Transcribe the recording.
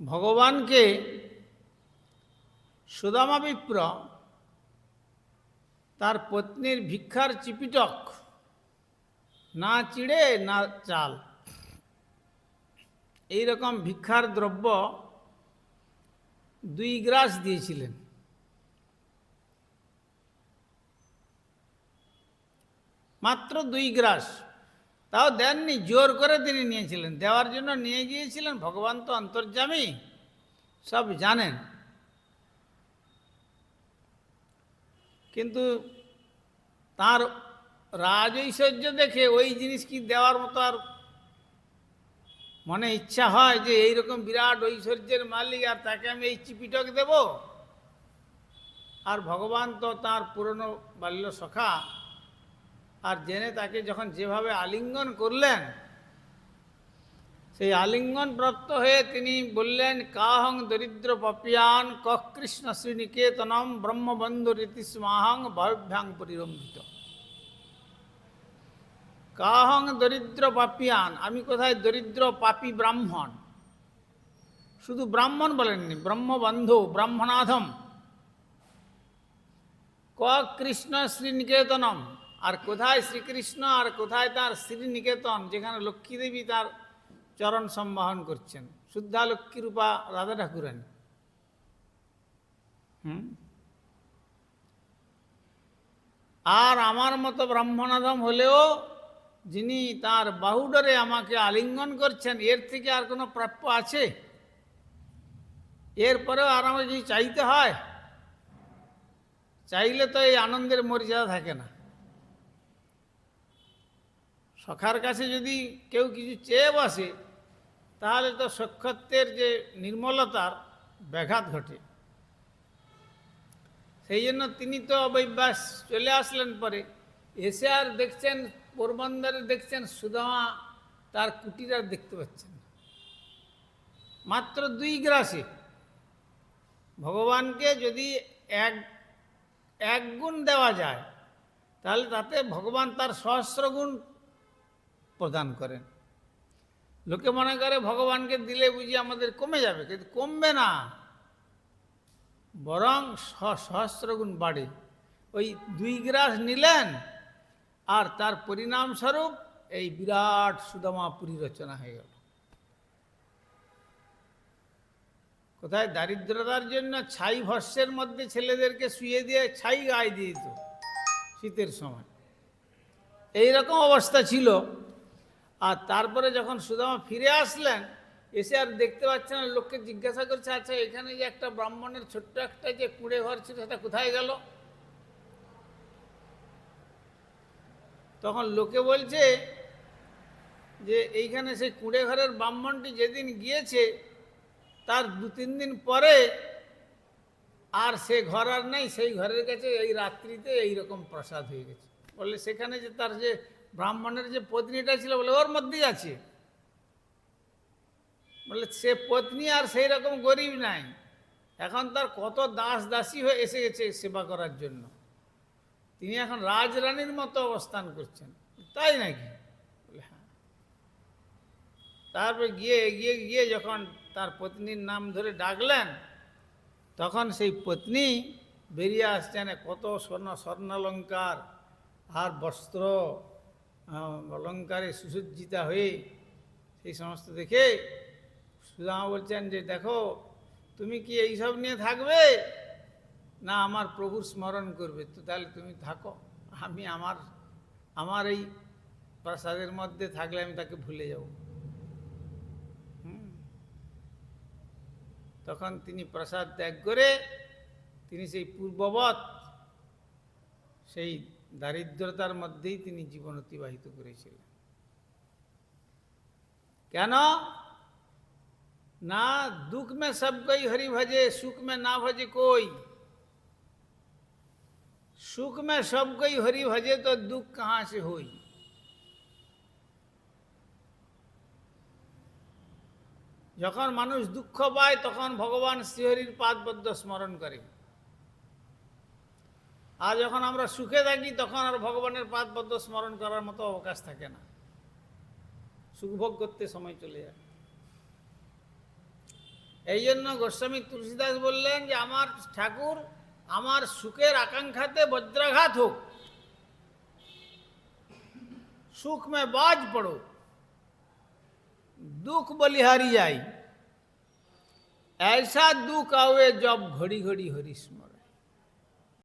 ভগবানকে সুদামা বিপ্র, তার পত্নীর ভিক্ষার চিপিটক, না চিড়ে, না চাল। এই রকম ভিক্ষার দ্রব্য দুই গ্রাস দিয়েছিলেন। মাত্র দুই গ্রাস। তাও দেননি, জোর করে তিনি নিয়েছিলেন। দেওয়ার জন্য নিয়ে গিয়েছিলেন, ভগবান তো অন্তর্যামী, সব জানেন। কিন্তু তার রাজ ঐশ্বর্য দেখে ওই জিনিস কি দেওয়ার মতো আর মনে ইচ্ছা হয় যে এইরকম বিরাট ঐশ্বর্যের মালিক আর তাকে আমি এই চিপিটক দেব? আর ভগবান তো তার পুরনো বাল্য সখা আর জেনে তাকে যখন যেভাবে আলিঙ্গন করলেন, সেই আলিঙ্গন প্রাপ্ত হয়ে তিনি বললেন, কাহং দরিদ্র পপিয়ান কৃষ্ণ শ্রীনিকেতনম ব্রহ্মবন্ধু রীতি স্মাহং ভয়ভ্যাং পরিরম্ভিত। কাহং দরিদ্র পাপিয়ান, আমি কোথায় দরিদ্র পাপি ব্রাহ্মণ? শুধু ব্রাহ্মণ বলেননি, ব্রহ্মবন্ধু, ব্রাহ্মণাধম। ক কৃষ্ণ শ্রীনিকেতনম আর কোথায় শ্রীকৃষ্ণ আর কোথায় তার শ্রীনিকেতন, যেখানে লক্ষ্মী দেবী তার চরণ সম্বাহন করছেন। শুদ্ধা লক্ষ্মী রূপা রাধা ঠাকুরান। হুম? আর আমার মতো ব্রাহ্মণাধম হলেও যিনি তার বাহুডরে আমাকে আলিঙ্গন করছেন, এর থেকে আর কোনো প্রাপ্য আছে? এরপরেও আর আমাকে যদি চাইতে হয়, চাইলে তো এই আনন্দের মর্যাদা থাকে না। সখার কাছে যদি কেউ কিছু চেয়ে বসে তাহলে তো সক্ষত্বের যে নির্মলতার ব্যাঘাত ঘটে। সেই জন্য তিনি তো অবৈবাস চলে আসলেন পরে। এসে আর দেখছেন, পোরবন্দরে দেখছেন, সুদামা তার কুটির আর দেখতে পাচ্ছেন মাত্র দুই গ্রাসে। ভগবানকে যদি এক এক গুণ দেওয়া যায়, তাহলে তাতে ভগবান তার সহস্র গুণ প্রদান করেন। লোকে মনে করে ভগবানকে দিলে বুঝি আমাদের কমে যাবে, কিন্তু কমবে না। বরং স- সহস্র বাড়ে। ওই দুই গ্রাস নিলেন, আর তার পরিণামস্বরূপ এই বিরাট সুদামাপুরী রচনা হয়ে গেল। কোথায়? দারিদ্রতার জন্য ছাই ভস্যের মধ্যে ছেলেদেরকে শুয়ে দিয়ে ছাই গায়ে দিয়ে দিত শীতের সময়। এই রকম অবস্থা ছিল। আর তারপরে যখন সুদামা ফিরে আসলেন, এসে আর দেখতে পাচ্ছেন লোককে জিজ্ঞাসা করছে আচ্ছা এখানে যে একটা ব্রাহ্মণের ছোট্ট একটা যে কুড়ে ঘর ছিল, সেটা কোথায় গেল? তখন লোকে বলছে যে, এইখানে সেই কুড়ে ঘরের ব্রাহ্মণটি যেদিন গিয়েছে, তার দু তিন দিন পরে আর সে ঘর আর নেই, সেই ঘরের কাছে এই রাত্রিতে এই রকম প্রসাদ হয়ে গেছে। বলে সেখানে যে তার যে ব্রাহ্মণের যে পত্নীটা ছিল বলে ওর মধ্যেই আছে। বলে সে পত্নী আর সেই রকম গরিব নাই। এখন তার কত দাস দাসী হয়ে এসে গেছে সেবা করার জন্য। তিনি এখন রাজরানীর মতো অবস্থান করছেন। তাই নাকি? বলে হ্যাঁ। তারপরে গিয়ে এগিয়ে গিয়ে যখন তার পত্নীর নাম ধরে ডাকলেন, তখন সেই পত্নী বেরিয়ে আসছেন কত স্বর্ণ স্বর্ণালঙ্কার আর বস্ত্র অলঙ্কারে সুসজ্জিতা হয়ে সেই সমস্ত দেখে সুদামা বলছেন যে, দেখো, তুমি কি এইসব নিয়ে থাকবে? না, আমার প্রভুর স্মরণ করবে। তো তাহলে তুমি থাকো। আমি আমার আমার এই প্রাসাদের মধ্যে থাকলে আমি তাকে ভুলে যাব। তখন তিনি প্রসাদ ত্যাগ করে তিনি সেই পূর্ববৎ সেই দারিদ্রতার মধ্যেই তিনি জীবন অতিবাহিত করেছিলেন। কেন? না, দুঃখ মে সব কই, হরি ভজে, সুখ মে না ভজে কই। সুখ মে সব কই, হরি ভজে তো দুঃখ কাহা সে হই। যখন মানুষ দুঃখ পায়, তখন ভগবান শ্রীহরির পাদ পদ্ম স্মরণ করে। আর যখন আমরা সুখে থাকি তখন আর ভগবানের পাদপদ্ম স্মরণ করার মতো অবকাশ থাকে না সুখভোগ করতে সময় চলে যায় এই জন্য গোস্বামী তুলসীদাস বললেন যে আমার ঠাকুর আমার সুখের আকাঙ্ক্ষাতে বজ্রাঘাত হোক सुख में बाज पड़ो दुख बलिहारी आई ऐसा दुख आवे जब घड़ी घड़ी हरि स्मरण